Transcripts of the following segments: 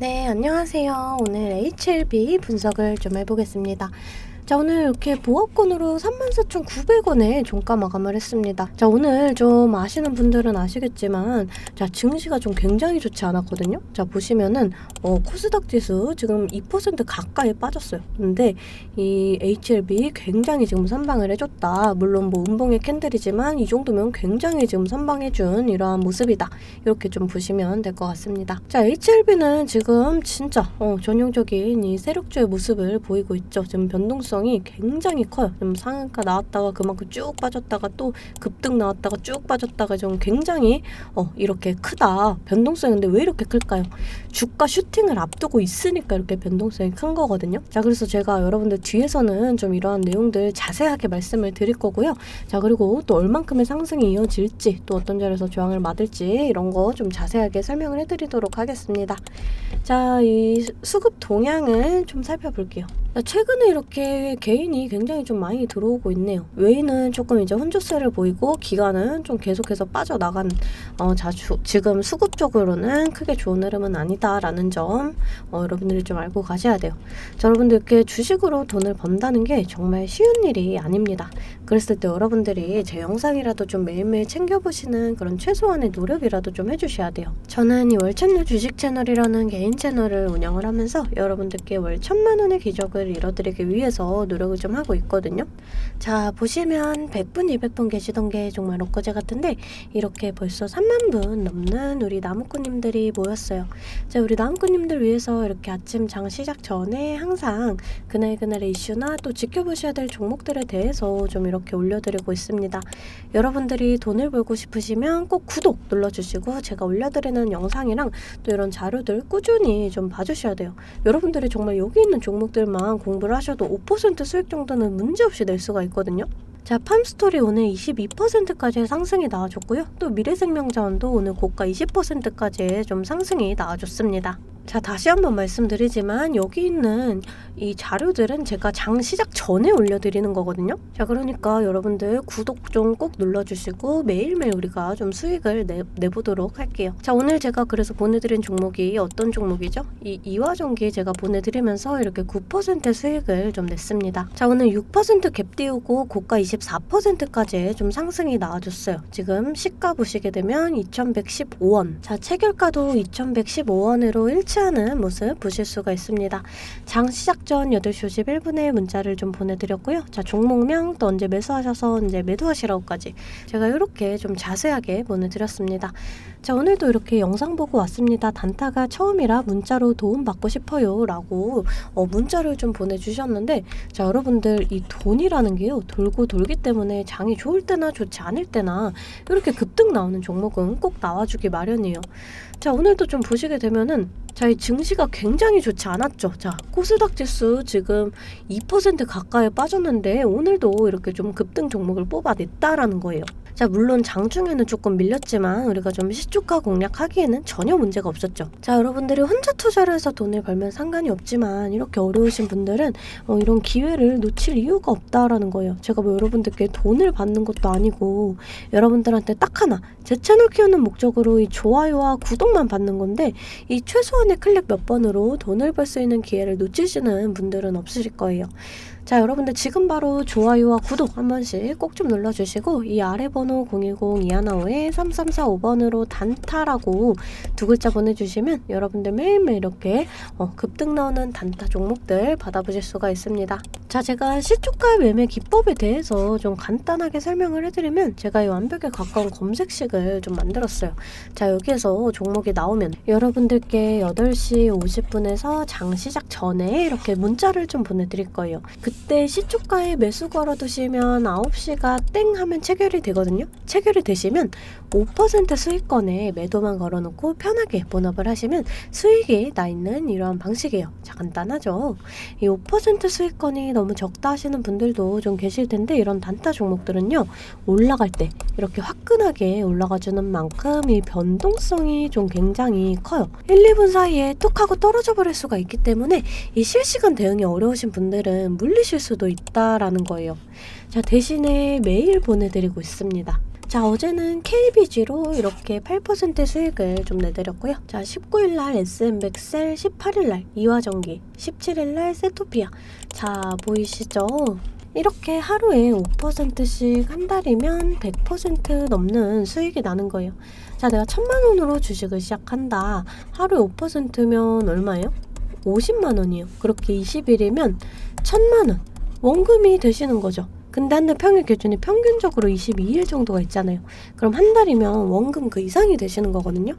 네, 안녕하세요. 오늘 HLB 분석을 좀 해보겠습니다. 자, 오늘 이렇게 보합권으로 34,900원에 종가 마감을 했습니다. 자, 오늘 좀 아시는 분들은 아시겠지만, 자, 증시가 좀 굉장히 좋지 않았거든요. 자, 보시면은, 어, 코스닥 지수 지금 2% 가까이 빠졌어요. 근데 이 HLB 굉장히 지금 선방을 해줬다. 물론 뭐 음봉의 캔들이지만 이 정도면 굉장히 지금 선방해준 이러한 모습이다. 이렇게 좀 보시면 될 것 같습니다. 자, HLB는 지금 진짜 어, 전형적인 이 세력주의 모습을 보이고 있죠. 지금 변동성 이 굉장히 커요. 좀 상한가 나왔다가 그만큼 쭉 빠졌다가 또 급등 나왔다가 쭉 빠졌다가 좀 굉장히 어, 이렇게 크다. 변동성이 근데 왜 이렇게 클까요? 주가 슈팅을 앞두고 있으니까 이렇게 변동성이 큰 거거든요. 자, 그래서 제가 여러분들 뒤에서는 좀 이러한 내용들 자세하게 말씀을 드릴 거고요. 자, 그리고 또 얼만큼의 상승이 이어질지, 또 어떤 자리에서 저항을 맞을지 이런 거 좀 자세하게 설명을 해드리도록 하겠습니다. 자, 이 수급 동향을 좀 살펴볼게요. 자, 최근에 이렇게 개인이 굉장히 좀 많이 들어오고 있네요. 외인은 조금 이제 혼조세를 보이고 기관은 좀 계속해서 빠져나간 어, 자, 주, 지금 수급 적으로는 크게 좋은 흐름은 아니다라는 점 어, 여러분들이 좀 알고 가셔야 돼요. 자, 여러분들 이렇게 주식으로 돈을 번다는 게 정말 쉬운 일이 아닙니다. 그랬을 때 여러분들이 제 영상이라도 좀 매일매일 챙겨보시는 그런 최소한의 노력이라도 좀 해주셔야 돼요. 저는 이 월천류 주식 채널이라는 개인 채널을 운영을 하면서 여러분들께 월 천만 원의 기적을 이뤄드리기 위해서 노력을 좀 하고 있거든요. 자, 보시면 100분, 200분 계시던 게 정말 엊그제 같은데 이렇게 벌써 3만 분 넘는 우리 나무꾼님들이 모였어요. 자, 우리 나무꾼님들 위해서 이렇게 아침 장 시작 전에 항상 그날그날의 이슈나 또 지켜보셔야 될 종목들에 대해서 좀 이렇게 올려드리고 있습니다. 여러분들이 돈을 벌고 싶으시면 꼭 구독 눌러주시고 제가 올려드리는 영상이랑 또 이런 자료들 꾸준히 좀 봐주셔야 돼요. 여러분들이 정말 여기 있는 종목들만 공부를 하셔도 5% 수익 정도는 문제없이 낼 수가 있거든요. 자, 팜스토리 오늘 22%까지 상승이 나와줬고요. 또 미래생명자원도 오늘 고가 20%까지 좀 상승이 나와줬습니다. 자, 다시 한번 말씀드리지만 여기 있는 이 자료들은 제가 장 시작 전에 올려드리는 거거든요. 자, 그러니까 여러분들 구독 좀 꼭 눌러주시고 매일매일 우리가 좀 수익을 내, 내보도록 할게요. 자, 오늘 제가 그래서 보내드린 종목이 어떤 종목이죠? 이 이화전기 제가 보내드리면서 이렇게 9% 수익을 좀 냈습니다. 자, 오늘 6%갭 띄우고 고가 24%까지 좀 상승이 나와줬어요. 지금 시가 보시게 되면 2115원. 자, 체결가도 2115원으로 일치하는 모습 보실 수가 있습니다. 장 시작 전 8시 51분에 문자를 좀 보내드렸고요. 자, 종목명 또 언제 매수하셔서 이제 매도하시라고까지 제가 이렇게 좀 자세하게 보내드렸습니다. 자, 오늘도 이렇게 영상 보고 왔습니다. 단타가 처음이라 문자로 도움 받고 싶어요. 라고 어, 문자를 좀 보내주셨는데, 자, 여러분들 이 돈이라는 게요, 돌고 돌기 때문에 장이 좋을 때나 좋지 않을 때나 이렇게 급등 나오는 종목은 꼭 나와주기 마련이에요. 자, 오늘도 좀 보시게 되면은 자, 이 증시가 굉장히 좋지 않았죠. 자, 코스닥 지수 지금 2% 가까이 빠졌는데 오늘도 이렇게 좀 급등 종목을 뽑아냈다라는 거예요. 자, 물론 장중에는 조금 밀렸지만 우리가 좀 시초가 공략하기에는 전혀 문제가 없었죠. 자, 여러분들이 혼자 투자를 해서 돈을 벌면 상관이 없지만 이렇게 어려우신 분들은 어, 이런 기회를 놓칠 이유가 없다라는 거예요. 제가 뭐 여러분들께 돈을 받는 것도 아니고 여러분들한테 딱 하나 제 채널 키우는 목적으로 이 좋아요와 구독만 받는 건데 이 최소한의 클릭 몇 번으로 돈을 벌 수 있는 기회를 놓치시는 분들은 없으실 거예요. 자, 여러분들 지금 바로 좋아요와 구독 한 번씩 꼭 좀 눌러주시고 이 아래 번호 010-215-3345번으로 단타라고 두 글자 보내주시면 여러분들 매일매일 이렇게 어, 급등 나오는 단타 종목들 받아보실 수가 있습니다. 자, 제가 시초가 매매 기법에 대해서 좀 간단하게 설명을 해드리면 제가 이 완벽에 가까운 검색식을 좀 만들었어요. 자, 여기에서 종목이 나오면 여러분들께 8시 50분에서 장 시작 전에 이렇게 문자를 좀 보내드릴 거예요. 그때 시초가에 매수 걸어 두시면 9시가 땡 하면 체결이 되거든요. 체결이 되시면 5% 수익권에 매도만 걸어 놓고 편하게 본업을 하시면 수익이 나 있는 이러한 방식이에요. 자, 간단하죠? 이 5% 수익권이 너무 적다 하시는 분들도 좀 계실 텐데 이런 단타 종목들은요. 올라갈 때 이렇게 화끈하게 올라가 주는 만큼 이 변동성이 좀 굉장히 커요. 1, 2분 사이에 툭 하고 떨어져 버릴 수가 있기 때문에 이 실시간 대응이 어려우신 분들은 물리 실 수도 있다라는 거예요. 자, 대신에 메일 보내드리고 있습니다. 자, 어제는 KBG로 이렇게 8% 수익을 좀 내드렸고요. 자, 19일날 SM백셀, 18일날 이화전기, 17일날 세토피아. 자, 보이시죠? 이렇게 하루에 5%씩 한 달이면 100% 넘는 수익이 나는 거예요. 자, 내가 천만 원으로 주식을 시작한다. 하루에 5%면 얼마예요? 50만 원이에요. 그렇게 20일이면 천만 원. 원금이 되시는 거죠. 근데 한 달 평일 기준이 평균적으로 22일 정도가 있잖아요. 그럼 한 달이면 원금 그 이상이 되시는 거거든요.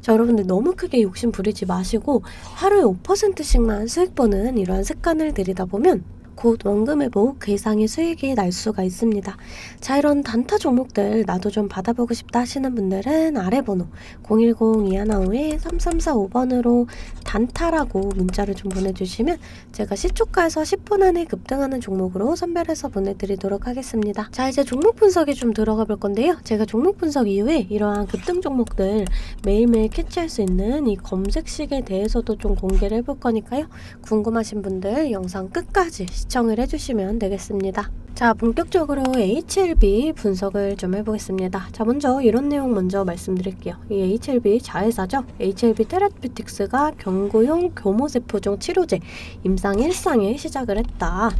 자, 여러분들 너무 크게 욕심 부리지 마시고 하루에 5%씩만 수익 버는 이러한 습관을 들이다 보면 곧 원금 회복 그 이상의 수익이 날 수가 있습니다. 자, 이런 단타 종목들 나도 좀 받아보고 싶다 하시는 분들은 아래 번호 010-215-3345번으로 단타라고 문자를 좀 보내주시면 제가 시초가에서 10분 안에 급등하는 종목으로 선별해서 보내드리도록 하겠습니다. 자, 이제 종목 분석에 좀 들어가 볼 건데요. 제가 종목 분석 이후에 이러한 급등 종목들 매일매일 캐치할 수 있는 이 검색식에 대해서도 좀 공개를 해볼 거니까요. 궁금하신 분들 영상 끝까지 시청 을 해주시면 되겠습니다. 자, 본격적으로 HLB 분석을 좀 해보겠습니다. 자, 먼저 이런 내용 먼저 말씀드릴게요. 이 HLB 자회사죠. HLB 테라피틱스가 경구용 교모세포종 치료제 임상 1상에 시작을 했다.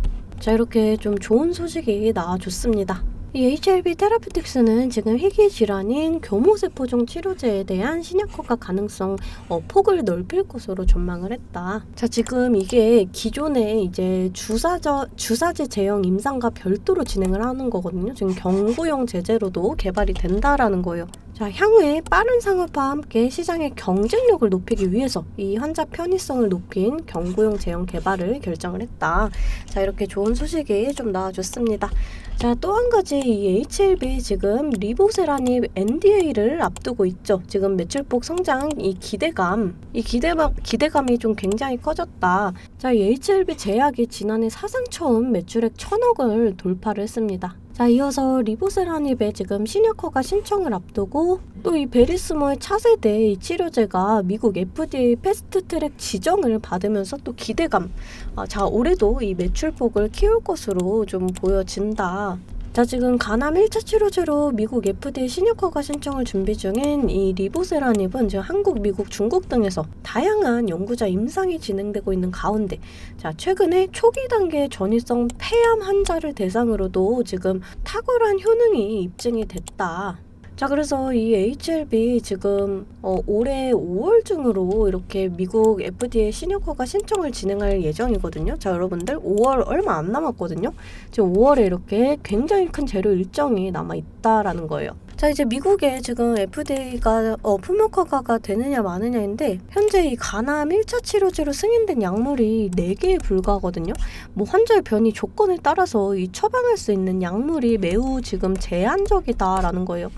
자, 이렇게 좀 좋은 소식이 나와줬습니다. 이 HLB 테라피틱스는 지금 희귀 질환인 교모세포종 치료제에 대한 신약 효과 가능성 어, 폭을 넓힐 것으로 전망을 했다. 자, 지금 이게 기존에 이제 주사저, 주사제 제형 임상과 별도로 진행을 하는 거거든요. 지금 경구용 제재로도 개발이 된다라는 거예요. 자, 향후에 빠른 상업화와 함께 시장의 경쟁력을 높이기 위해서 이 환자 편의성을 높인 경구용 제형 개발을 결정을 했다. 자, 이렇게 좋은 소식이 좀 나와줬습니다. 자, 또 한 가지 이 HLB 지금 리보세라니 NDA를 앞두고 있죠. 지금 매출폭 성장 이 기대감, 이 기대감, 기대감이 좀 굉장히 커졌다. 자, 이 HLB 제약이 지난해 사상 처음 매출액 천억을 돌파를 했습니다. 자, 이어서 리보세라닙의 지금 신약허가 신청을 앞두고 또 이 베리스모의 차세대 이 치료제가 미국 FDA 패스트트랙 지정을 받으면서 또 기대감. 아, 자, 올해도 이 매출폭을 키울 것으로 좀 보여진다. 자, 지금 간암 1차 치료제로 미국 FDA 신약허가 신청을 준비 중인 이 리보세라닙은 지금 한국, 미국, 중국 등에서 다양한 연구자 임상이 진행되고 있는 가운데 자, 최근에 초기 단계 전이성 폐암 환자를 대상으로도 지금 탁월한 효능이 입증이 됐다. 자, 그래서 이 HLB 지금 어, 올해 5월 중으로 이렇게 미국 FDA 신약허가 신청을 진행할 예정이거든요. 자, 여러분들 5월 얼마 안 남았거든요. 지금 5월에 이렇게 굉장히 큰 재료 일정이 남아 있다라는 거예요. 자 이제 미국에 지금 FDA가 어, 품목 허가가 되느냐 마느냐인데 현재 이 간암 1차 치료제로 승인된 약물이 4개에 불과하거든요. 뭐 환자의 변이 조건에 따라서 이 처방할 수 있는 약물이 매우 지금 제한적이다라는 거예요.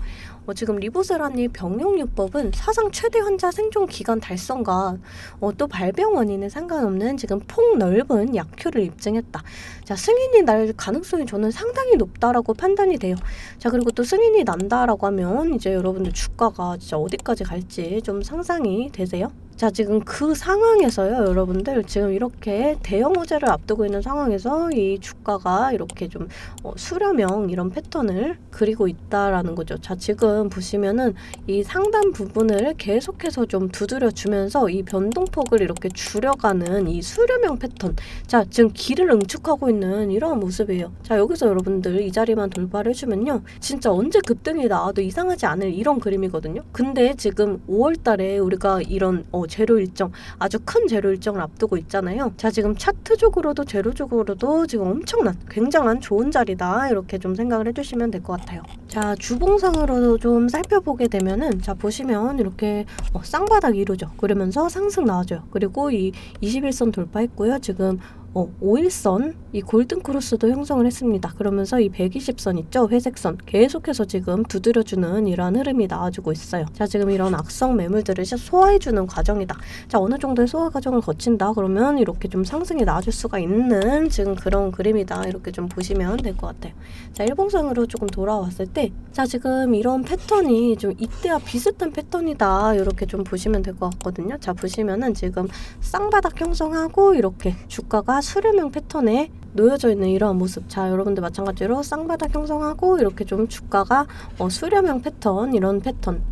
어, 지금 리보세라니 병용요법은 사상 최대 환자 생존 기간 달성과 어, 또 발병 원인에 상관없는 지금 폭넓은 약효를 입증했다. 자 승인이 날 가능성이 저는 상당히 높다라고 판단이 돼요. 자 그리고 또 승인이 난다라고 하면 이제 여러분들 주가가 진짜 어디까지 갈지 좀 상상이 되세요? 자, 지금 그 상황에서요, 여러분들. 지금 이렇게 대형 호재를 앞두고 있는 상황에서 이 주가가 이렇게 좀 어, 수렴형 이런 패턴을 그리고 있다라는 거죠. 자, 지금 보시면은 이 상단 부분을 계속해서 좀 두드려 주면서 이 변동폭을 이렇게 줄여가는 이 수렴형 패턴. 자, 지금 길을 응축하고 있는 이런 모습이에요. 자, 여기서 여러분들 이 자리만 돌파를 해주면요. 진짜 언제 급등이 나와도 이상하지 않을 이런 그림이거든요. 근데 지금 5월 달에 우리가 이런 어, 재료 일정 아주 큰 재료 일정을 앞두고 있잖아요. 자 지금 차트적으로도 재료적으로도 지금 엄청난 굉장한 좋은 자리다 이렇게 좀 생각을 해주시면 될 것 같아요. 자 주봉상으로 좀 살펴보게 되면은 자 보시면 이렇게 어, 쌍바닥 이루죠. 그러면서 상승 나와줘요. 그리고 이 21선 돌파했고요. 지금 어, 5일선 이 골든 크로스도 형성을 했습니다. 그러면서 이 120선 있죠? 회색선 계속해서 지금 두드려주는 이러한 흐름이 나와주고 있어요. 자, 지금 이런 악성 매물들을 소화해주는 과정이다. 자, 어느 정도의 소화 과정을 거친다. 그러면 이렇게 좀 상승이 나와줄 수가 있는 지금 그런 그림이다. 이렇게 좀 보시면 될 것 같아요. 자, 일봉상으로 조금 돌아왔을 때, 자, 지금 이런 패턴이 좀 이때와 비슷한 패턴이다. 이렇게 좀 보시면 될 것 같거든요. 자, 보시면은 지금 쌍바닥 형성하고 이렇게 주가가 수렴형 패턴에 놓여져 있는 이러한 모습. 자, 여러분들 마찬가지로 쌍바닥 형성하고 이렇게 좀 주가가 어, 수렴형 패턴 이런 패턴.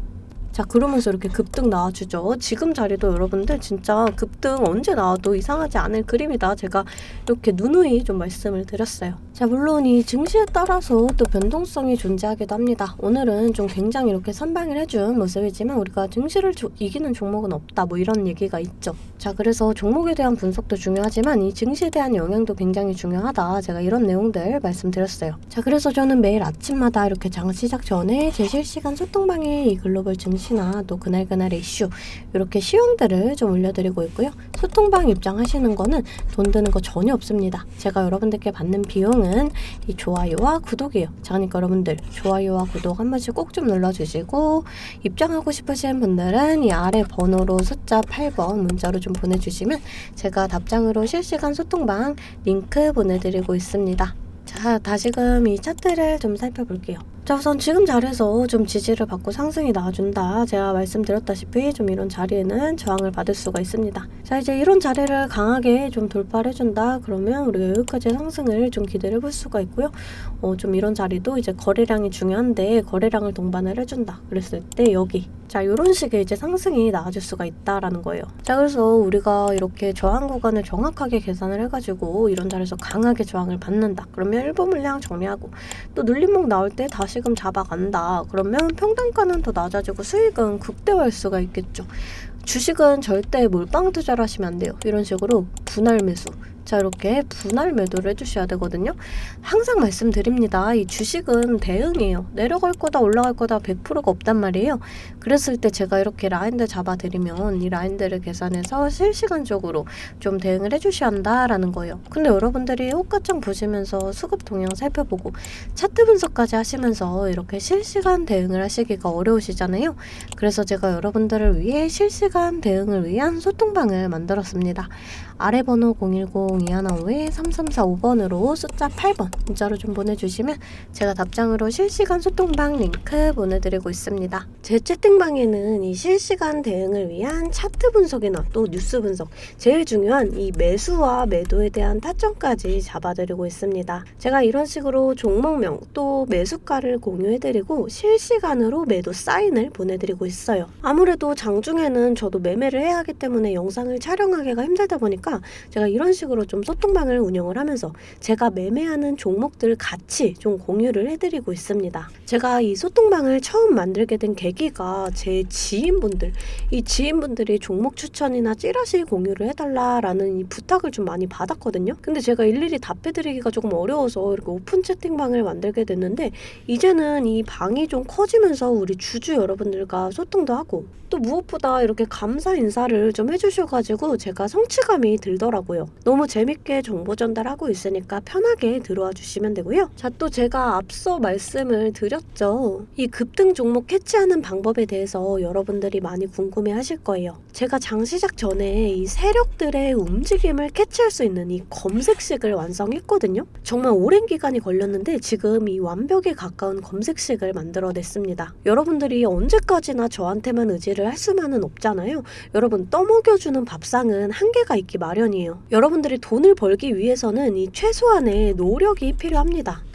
자, 그러면서 이렇게 급등 나와주죠. 지금 자리도 여러분들 진짜 급등 언제 나와도 이상하지 않을 그림이다. 제가 이렇게 누누이 좀 말씀을 드렸어요. 자, 물론 이 증시에 따라서 또 변동성이 존재하기도 합니다. 오늘은 좀 굉장히 이렇게 선방을 해준 모습이지만 우리가 증시를 조- 이기는 종목은 없다. 뭐 이런 얘기가 있죠. 자, 그래서 종목에 대한 분석도 중요하지만 이 증시에 대한 영향도 굉장히 중요하다. 제가 이런 내용들 말씀드렸어요. 자, 그래서 저는 매일 아침마다 이렇게 장 시작 전에 제 실시간 소통방에 이 글로벌 증시나 또 그날그날의 이슈 이렇게 시황들을 좀 올려드리고 있고요. 소통방 입장하시는 거는 돈 드는 거 전혀 없습니다. 제가 여러분들께 받는 비용은 이 좋아요와 구독이에요. 자, 그러니까 여러분들 좋아요와 구독 한 번씩 꼭 좀 눌러주시고 입장하고 싶으신 분들은 이 아래 번호로 숫자 8번 문자로 좀 보내주시면 제가 답장으로 실시간 소통방 링크 보내드리고 있습니다. 자, 다시금 이 차트를 좀 살펴볼게요. 자, 우선 지금 자리에서 좀 지지를 받고 상승이 나와준다. 제가 말씀드렸다시피 좀 이런 자리에는 저항을 받을 수가 있습니다. 자, 이제 이런 자리를 강하게 좀 돌파를 해준다. 그러면 우리가 여기까지 상승을 좀 기대를 해볼 수가 있고요. 어, 좀 이런 자리도 이제 거래량이 중요한데 거래량을 동반을 해준다. 그랬을 때 여기. 자, 이런 식의 이제 상승이 나와줄 수가 있다라는 거예요. 자, 그래서 우리가 이렇게 저항 구간을 정확하게 계산을 해가지고 이런 자리에서 강하게 저항을 받는다. 그러면 일부 물량 정리하고 또 눌림목 나올 때 다시금 잡아간다. 그러면 평단가는 더 낮아지고 수익은 극대화할 수가 있겠죠. 주식은 절대 몰빵 투자를 하시면 안 돼요. 이런 식으로 분할 매수. 자, 이렇게 분할 매도를 해주셔야 되거든요. 항상 말씀드립니다. 이 주식은 대응이에요. 내려갈 거다, 올라갈 거다 100%가 없단 말이에요. 그랬을 때 제가 이렇게 라인들 잡아드리면 이 라인들을 계산해서 실시간적으로 좀 대응을 해주셔야 한다라는 거예요. 근데 여러분들이 호가창 보시면서 수급 동향 살펴보고 차트 분석까지 하시면서 이렇게 실시간 대응을 하시기가 어려우시잖아요. 그래서 제가 여러분들을 위해 실시간 대응을 위한 소통방을 만들었습니다. 아래 번호 010-2155-3345번으로 숫자 8번 문자로 좀 보내주시면 제가 답장으로 실시간 소통방 링크 보내드리고 있습니다. 제 채팅방에는 이 실시간 대응을 위한 차트 분석이나 또 뉴스 분석, 제일 중요한 이 매수와 매도에 대한 타점까지 잡아드리고 있습니다. 제가 이런 식으로 종목명 또 매수가를 공유해드리고 실시간으로 매도 사인을 보내드리고 있어요. 아무래도 장중에는 저도 매매를 해야 하기 때문에 영상을 촬영하기가 힘들다 보니까 제가 이런 식으로 좀 소통방을 운영을 하면서 제가 매매하는 종목들 같이 좀 공유를 해드리고 있습니다. 제가 이 소통방을 처음 만들게 된 계기가 제 지인분들, 이 지인분들이 종목 추천이나 찌라시 공유를 해달라라는 이 부탁을 좀 많이 받았거든요. 근데 제가 일일이 답해드리기가 조금 어려워서 이렇게 오픈 채팅방을 만들게 됐는데 이제는 이 방이 좀 커지면서 우리 주주 여러분들과 소통도 하고 또 무엇보다 이렇게 감사 인사를 좀 해주셔가지고 제가 성취감이 들더라고요. 너무 재밌게 정보 전달하고 있으니까 편하게 들어와 주시면 되고요. 자, 또 제가 앞서 말씀을 드렸죠. 이 급등 종목 캐치하는 방법에 대해서 여러분들이 많이 궁금해 하실 거예요. 제가 장 시작 전에 이 세력들의 움직임을 캐치할 수 있는 이 검색식을 완성했거든요. 정말 오랜 기간이 걸렸는데 지금 이 완벽에 가까운 검색식을 만들어냈습니다. 여러분들이 언제까지나 저한테만 의지를 할 수만은 없잖아요. 여러분 떠먹여주는 밥상은 한계가 있기 마련이에요. 여러분들이 돈을 벌기 위해서는 이 최소한의 노력이 필요합니다.